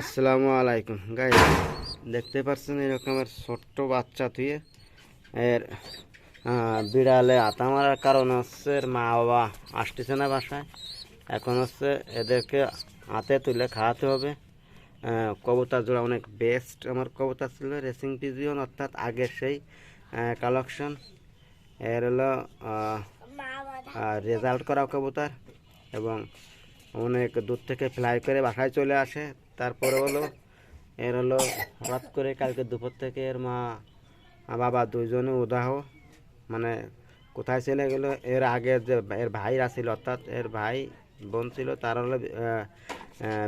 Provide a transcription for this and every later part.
আসসালামু আলাইকুম। গাই দেখতে পাচ্ছেন এরকমের ছোট্ট বাচ্চা তুই এর বিড়ালে আতা মারার কারণ হচ্ছে এর মা বাবা আসতেছে না বাসায়। এখন হচ্ছে এদেরকে হাতে তুলে খাওয়াতে হবে। আহ, জোড়া অনেক বেস্ট আমার কবুতর ছিল রেসিং পিজিয়ন অর্থাৎ আগের সেই কালেকশন এর হলো রেজাল্ট করা কবুতর এবং অনেক দূর থেকে ফ্লাই করে বাসায় চলে আসে। তারপরে হলো, এর হলো হঠাৎ করে কালকে দুপুর থেকে এর মা বাবা দুইজনে উদাহ মানে কোথায় চলে গেলো? এর আগে যে এর ভাইরা ছিল অর্থাৎ এর ভাই বোন ছিল, তার হলো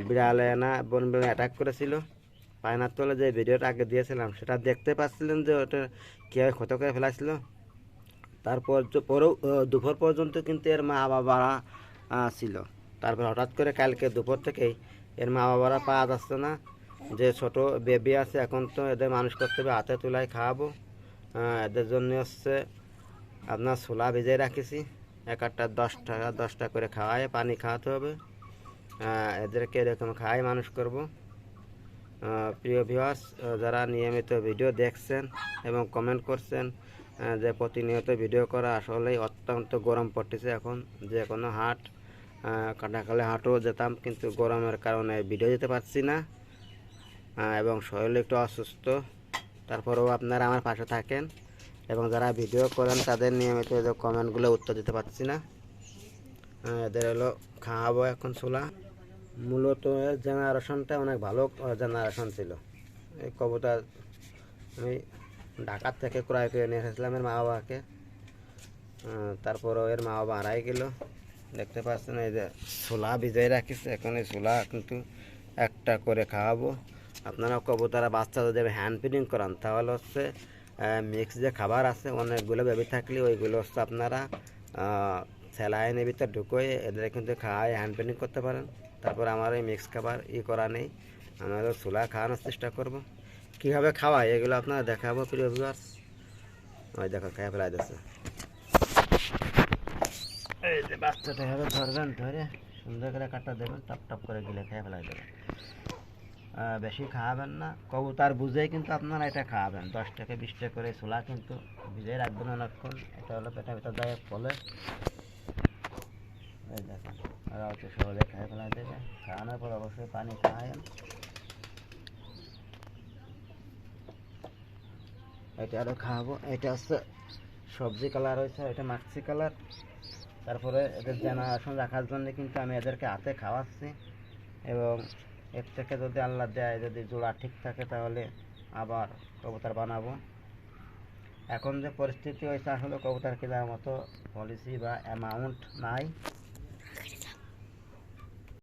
বিড়ালে না, বোন বিড়ালে অ্যাটাক করেছিল। পায়নার তলে যে ভিডিওটা আগে দিয়েছিলাম, সেটা দেখতে পাচ্ছিলেন যে ওটা কীভাবে ক্ষত করে ফেলাছিল তারপর পরেও দুপুর পর্যন্ত কিন্তু এর মা বাবারা ছিল। তারপর হঠাৎ করে কালকে দুপুর থেকেই এর মা বাবারা পাওয়া যাচ্ছে না। যে ছোট বেবি আছে, এখন তো এদের মানুষ করতে হবে, হাতে তুলাই খাওয়াবো। এদের জন্য হচ্ছে আপনার ছোলা ভিজিয়ে রাখেছি। এক আটটা দশ টাকা দশ টাকা করে খাওয়ায়, পানি খাওয়াতে হবে। এদেরকে এরকম খাওয়াই মানুষ করব। প্রিয় ভিউয়ার্স যারা নিয়মিত ভিডিও দেখছেন এবং কমেন্ট করছেন যে প্রতিনিয়ত ভিডিও করা আসলেই অত্যন্ত গরম পড়তেছে এখন। যে কোনো হাট কাটাকালে হাটও যেতাম, কিন্তু গরমের কারণে ভিডিও দিতে পারছি না এবং শরীর একটু অসুস্থ। তারপরেও আপনারা আমার পাশে থাকেন, এবং যারা ভিডিও করেন তাদের নিয়মিত কমেন্টগুলো উত্তর দিতে পারছি না। এদের হলো, খাওয়াবো এখন ছোলা মূলত এর জেনারেশনটা অনেক ভালো জেনারেশন ছিল। এই কবুতর আমি ঢাকার থেকে ক্রয় করে নিয়ে এসেছিলাম এর মা বাবাকে তারপরও এর মা বাবা হারাই গেল। দেখতে পাচ্ছেন এই যে ছোলা ভিজাই রাখিছে, এখন এই ছোলা কিন্তু একটা করে খাওয়াবো। আপনারা কবুতরা বাচ্চা যদি হ্যান্ড ফিডিং করান, তাহলে হচ্ছে মিক্স যে খাবার আছে, অনেকগুলো বেবি থাকলে ওইগুলো হচ্ছে আপনারা স্যালাইনের ভিতরে ঢুকোয় এদের কিন্তু খাওয়াই হ্যান্ড ফিডিং করতে পারেন। তারপর আমার এই মিক্স খাবার ই করা নেই। আমরা ছোলা খাওয়ানোর চেষ্টা করব। কীভাবে খাওয়াই এগুলো আপনারা দেখাবো, প্রিয় ভিউয়ার্স ওই দেখো, খেয়ে ফেলাই দিচ্ছে এই যে বাচ্চাটা এভাবে ধরবেন, ধরে সুন্দর করে কাটটা দেবেন টপ টপ করে গিলে খেয়ে ফেলাই দেবেন। বেশি খাওয়াবেন না। কবুতার বুঝেই কিন্তু আপনারা এটা খাওয়াবেন। দশ টাকা, বিশ টাকা করে ছোলা কিন্তু ভিজিয়ে রাখবেন অনেকক্ষণ। এটা হলো পেটের ভিতর দেয় ফলে। দেখেন ওরা অত সহজে খেয়ে ফেলাই দেবে খাওয়ানোর পর অবশ্যই পানি খাওয়ায়েন এটা আরও খাওয়াবো। এটা হচ্ছে সবজি কালার হয়েছে, এটা মাক্সি কালার তারপরে এদের জেনারেশন রাখার জন্য কিন্তু আমি এদেরকে হাতে খাওয়াচ্ছি এবং এর থেকে যদি আল্লাহ দেয়, যদি জোড়া ঠিক থাকে তাহলে আবার কবুতর বানাবো। এখন যে পরিস্থিতি হয়েছে, আসলে কবুতর কেনার মতো পলিসি বা অ্যামাউন্ট নাই।